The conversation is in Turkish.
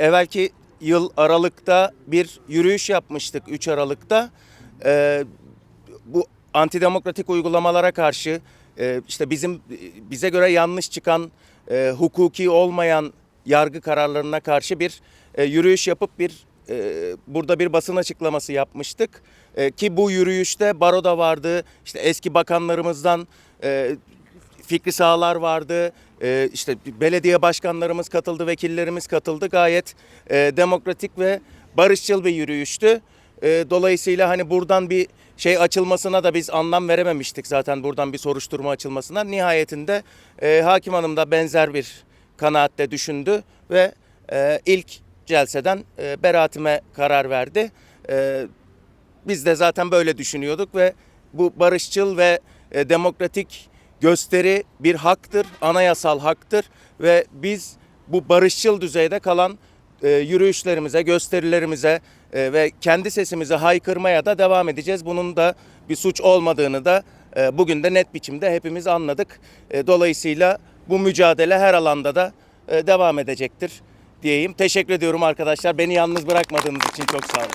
Evvelki yıl Aralık'ta bir yürüyüş yapmıştık 3 Aralık'ta. Ee, bu antidemokratik uygulamalara karşı e, işte bizim bize göre yanlış çıkan e, hukuki olmayan yargı kararlarına karşı bir e, yürüyüş yapıp bir e, burada bir basın açıklaması yapmıştık. E, ki bu yürüyüşte baroda vardı, işte eski bakanlarımızdan e, Fikri Sağlar vardı. Ee, işte belediye başkanlarımız katıldı, vekillerimiz katıldı. Gayet e, demokratik ve barışçıl bir yürüyüştü. E, dolayısıyla hani buradan bir şey açılmasına da biz anlam verememiştik zaten buradan bir soruşturma açılmasına. Nihayetinde e, hakim hanım da benzer bir kanaatte düşündü ve e, ilk celseden e, beraatime karar verdi. E, biz de zaten böyle düşünüyorduk ve bu barışçıl ve e, demokratik gösteri bir haktır, anayasal haktır ve biz bu barışçıl düzeyde kalan e, yürüyüşlerimize, gösterilerimize e, ve kendi sesimizi haykırmaya da devam edeceğiz. Bunun da bir suç olmadığını da e, bugün de net biçimde hepimiz anladık. E, dolayısıyla bu mücadele her alanda da e, devam edecektir diyeyim. Teşekkür ediyorum arkadaşlar. Beni yalnız bırakmadığınız için çok sağ olun.